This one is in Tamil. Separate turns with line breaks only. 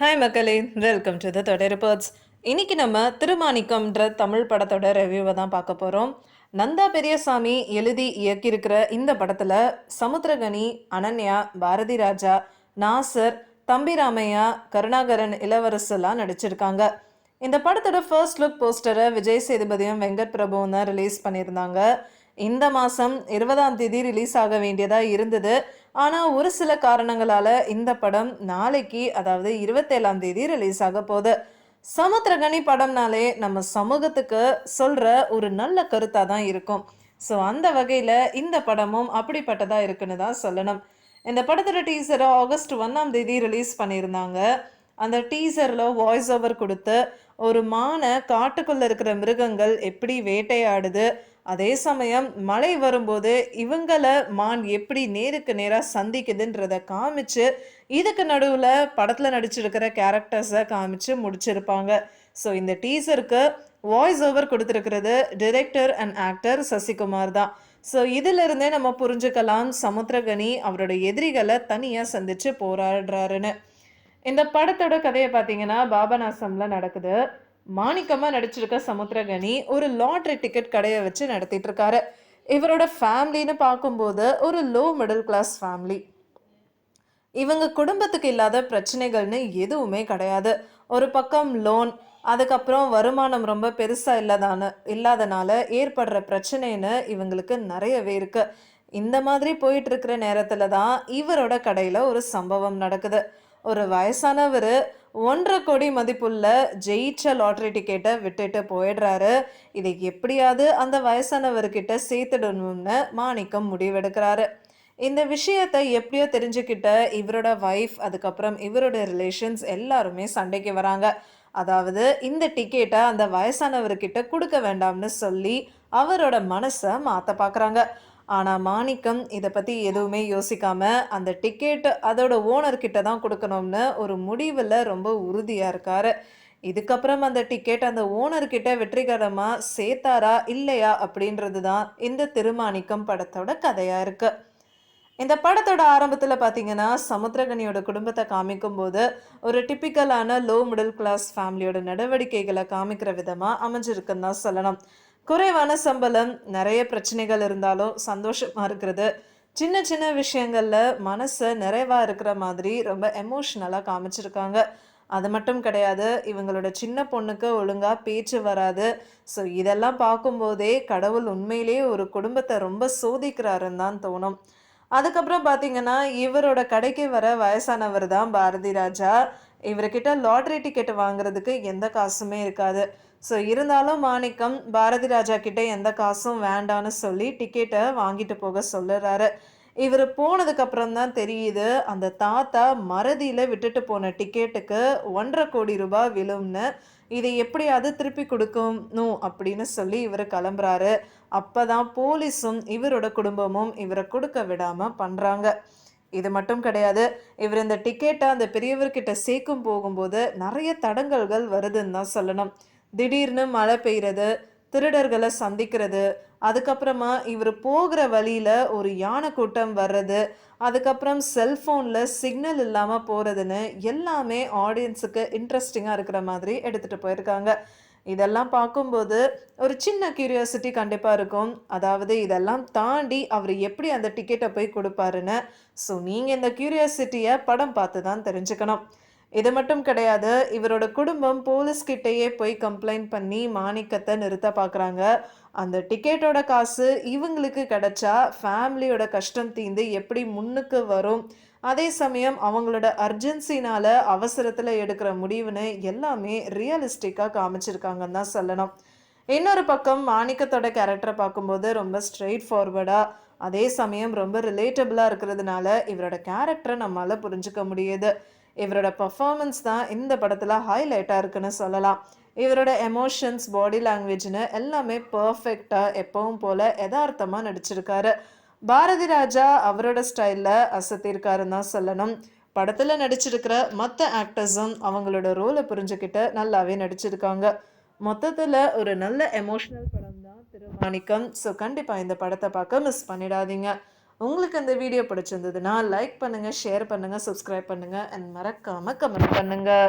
ஹாய் மக்களே. வெல்கம் டு த தொடர் ரிப்போர்ட்ஸ் இன்னைக்கு நம்ம திருமாணிக்கம்ன்ற தமிழ் படத்தோட ரிவ்யூவை தான் பார்க்க போகிறோம் நந்தா பெரியசாமி எழுதி இயக்கியிருக்கிற இந்த படத்தில் சமுத்திரகனி அனன்யா பாரதி ராஜா நாசர் தம்பி ராமையா கருணாகரன் இளவரசெல்லாம் நடிச்சிருக்காங்க. இந்த படத்தோட ஃபர்ஸ்ட் லுக் போஸ்டரை விஜய் சேதுபதியும் வெங்கட் பிரபுவும் தான் ரிலீஸ் பண்ணியிருந்தாங்க. இந்த மாதம் இருபதாம் தேதி ரிலீஸ் ஆக வேண்டியதாக இருந்தது. ஆனால் ஒரு சில காரணங்களால் இந்த படம் நாளைக்கு அதாவது இருபத்தேழாம் தேதி ரிலீஸ் ஆக போகுது. சமுத்திரகனி படம்னாலே நம்ம சமூகத்துக்கு சொல்கிற ஒரு நல்ல கருத்தாக தான் இருக்கும். ஸோ அந்த வகையில் இந்த படமும் அப்படிப்பட்டதாக இருக்குன்னு தான் சொல்லணும். இந்த படத்தோட டீசரை ஆகஸ்ட் ஒன்றாம் தேதி ரிலீஸ் பண்ணியிருந்தாங்க. அந்த டீசரில் வாய்ஸ் ஓவர் கொடுத்து ஒரு மானை காட்டுக்குள்ளே இருக்கிற மிருகங்கள் எப்படி வேட்டையாடுது அதே சமயம் மழை வரும்போது இவங்களை மான் எப்படி நேருக்கு நேராக சந்திக்குதுன்றத காமிச்சு இதுக்கு நடுவில் படத்தில் நடிச்சிருக்கிற கேரக்டர்ஸை காமிச்சு முடிச்சிருப்பாங்க. ஸோ இந்த டீசருக்கு வாய்ஸ் ஓவர் கொடுத்துருக்கிறது டிரெக்டர் அண்ட் ஆக்டர் சசிகுமார் தான். ஸோ இதிலிருந்தே நம்ம புரிஞ்சுக்கலாம் சமுத்திரகனி அவரோட எதிரிகளை தனியாக சந்தித்து போராடுறாருன்னு. இந்த படத்தோட கதையை பார்த்தீங்கன்னா பாபநாசமில் நடக்குது. மாணிக்கமாக நடிச்சிருக்க சமுத்திரகனி ஒரு லாட்ரி டிக்கெட் கடையை வச்சு நடத்திட்டு இருக்காரு இவரோட ஃபேமிலின்னு பார்க்கும்போது ஒரு லோ மிடில் கிளாஸ் ஃபேமிலி இவங்க குடும்பத்துக்கு இல்லாத பிரச்சனைகள்னு எதுவுமே கிடையாது. ஒரு பக்கம் லோன் அதுக்கப்புறம் வருமானம் ரொம்ப பெருசாக இல்லாதான இல்லாதனால ஏற்படுற பிரச்சனைன்னு இவங்களுக்கு நிறையவே இருக்கு. இந்த மாதிரி போயிட்டு இருக்கிற நேரத்தில் தான் இவரோட கடையில் ஒரு சம்பவம் நடக்குது. ஒரு வயசானவர் ஒன்றரை கோடி மதிப்புள்ள ஜெயிச்ச லாட்ரி டிக்கெட்டை விட்டுட்டு போயிடுறாரு. இதை எப்படியாவது அந்த வயசானவர்கிட்ட சேர்த்துடணும்னு மாணிக்கம் முடிவெடுக்கிறாரு. இந்த விஷயத்தை எப்படியோ தெரிஞ்சுக்கிட்ட இவரோட ஒய்ஃப் அதுக்கப்புறம் இவரோட ரிலேஷன்ஸ் எல்லாருமே சண்டைக்கு வராங்க. அதாவது இந்த டிக்கெட்டை அந்த வயசானவர்கிட்ட கொடுக்க வேண்டாம்னு சொல்லி அவரோட மனசை மாற்ற பார்க்குறாங்க ஆனால் மாணிக்கம் இதை பற்றி எதுவுமே யோசிக்காமல் அந்த டிக்கெட் அதோட ஓனர்கிட்ட தான் கொடுக்கணும்னு ஒரு முடிவில் ரொம்ப உறுதியாக இருக்கார். இதுக்கப்புறம் அந்த டிக்கெட் அந்த ஓனர்கிட்ட வெற்றிகரமாக சேர்த்தாரா இல்லையா அப்படின்றது தான் இந்த திருமாணிக்கம் படத்தோட கதையாக இருக்குது இந்த படத்தோட ஆரம்பத்தில் பார்த்தீங்கன்னா சமுத்திரகனியோட குடும்பத்தை காமிக்கும்போது ஒரு டிப்பிக்கலான லோ மிடில் கிளாஸ் ஃபேமிலியோட நடவடிக்கைகளை காமிக்கிற விதமாக அமைஞ்சிருக்குன்னு தான் சொல்லணும். குறைவான சம்பளம் நிறைய பிரச்சனைகள் இருந்தாலும் சந்தோஷமாக இருக்கிறது. சின்ன சின்ன விஷயங்களில் மனசை நிறைவாக இருக்கிற மாதிரி ரொம்ப எமோஷ்னலாக காமிச்சிருக்காங்க. அது மட்டும் கிடையாது இவங்களோட சின்ன பொண்ணுக்கு ஒழுங்காக பேச்சு வராது. ஸோ இதெல்லாம் பார்க்கும்போதே கடவுள் உண்மையிலேயே ஒரு குடும்பத்தை ரொம்ப சோதிக்கிறாருன்னு தான் தோணும். அதுக்கப்புறம் பார்த்தீங்கன்னா இவரோட கடைக்கு வர வயசானவர் தான் பாரதி ராஜா. இவர்கிட்ட லாட்ரி டிக்கெட் வாங்குறதுக்கு எந்த காசுமே இருக்காது. ஸோ இருந்தாலும் மாணிக்கம் பாரதி ராஜா கிட்ட எந்த காசும் வேண்டான்னு சொல்லி டிக்கெட்டை வாங்கிட்டு போக சொல்லுறாரு. இவர் போனதுக்கப்புறம் தான் தெரியுது அந்த தாத்தா மறதியில் விட்டுட்டு போன டிக்கெட்டுக்கு ஒன்றரை கோடி ரூபாய் விழும்னு. இதை எப்படியாவது திருப்பி கொடுக்கணும் அப்படின்னு சொல்லி இவர் கிளம்புறாரு. அப்போ தான் போலீஸும் இவரோட குடும்பமும் இவரை கொடுக்க விடாமல் பண்ணுறாங்க இது மட்டும் கிடையாது இவர் இந்த டிக்கெட்டை அந்த பெரியவர்கிட்ட சேர்க்கும் போகும்போது நிறைய தடங்கல்கள் வருதுன்னு தான் சொல்லணும். திடீர்னு மழை பெய்கிறது திருடர்களை சந்திக்கிறது அதுக்கப்புறமா இவர் போகிற வழியில் ஒரு யானை கூட்டம் வர்றது அதுக்கப்புறம் செல்ஃபோனில் சிக்னல் இல்லாமல் போகிறதுன்னு எல்லாமே ஆடியன்ஸுக்கு இன்ட்ரெஸ்டிங்காக இருக்கிற மாதிரி எடுத்துகிட்டு போயிருக்காங்க. இதெல்லாம் பார்க்கும்போது ஒரு சின்ன கியூரியாசிட்டி கண்டிப்பாக இருக்கும். அதாவது இதெல்லாம் தாண்டி அவர் எப்படி அந்த டிக்கெட்டை போய் கொடுப்பாருன்னு. ஸோ நீங்கள் இந்த கியூரியாசிட்டியை படம் பார்த்து தான் தெரிஞ்சுக்கணும். இது மட்டும் கிடையாது இவரோட குடும்பம் போலீஸ்கிட்டேயே போய் கம்ப்ளைண்ட் பண்ணி மாணிக்கத்தை நிறுத்த பார்க்குறாங்க அந்த டிக்கெட்டோட காசு இவங்களுக்கு கிடைச்சா ஃபேமிலியோட கஷ்டம் தீந்து எப்படி முன்னுக்கு வரும்? அதே சமயம் அவங்களோட அர்ஜென்சினால அவசரத்தில் எடுக்கிற முடிவுன்னு எல்லாமே ரியலிஸ்டிக்காக காமிச்சிருக்காங்கன்னு தான் சொல்லணும். இன்னொரு பக்கம் மாணிக்கத்தோட கேரக்டரை பார்க்கும்போது ரொம்ப ஸ்ட்ரெயிட் ஃபார்வர்டாக அதே சமயம் ரொம்ப ரிலேட்டபிளாக இருக்கிறதுனால இவரோட கேரக்டரை நம்மளால் புரிஞ்சுக்க முடியுது. இவரோட பர்ஃபார்மன்ஸ் தான் இந்த படத்தில் ஹைலைட்டாக இருக்குன்னு சொல்லலாம். இவரோட எமோஷன்ஸ் பாடி லாங்குவேஜ்னு எல்லாமே பர்ஃபெக்டாக எப்பவும் போல் யதார்த்தமாக நடிச்சிருக்காரு. பாரதி ராஜா அவரோட ஸ்டைலில் அசத்திருக்காருன்னு தான் சொல்லணும். படத்தில் நடிச்சிருக்கிற மற்ற ஆக்டர்ஸும் அவங்களோட ரோலை புரிஞ்சுக்கிட்டு நல்லாவே நடிச்சிருக்காங்க. மொத்தத்தில் ஒரு நல்ல எமோஷ்னல் படம் தான் திருமாணிக்கம். ஸோ கண்டிப்பாக இந்த படத்தை பார்க்க மிஸ் பண்ணிடாதீங்க. உங்களுக்கு இந்த வீடியோ பிடிச்சிருந்ததுன்னா லைக் பண்ணுங்கள் ஷேர் பண்ணுங்கள் சப்ஸ்கிரைப் பண்ணுங்கள் அண்ட் மறக்காமல் கமெண்ட் பண்ணுங்கள்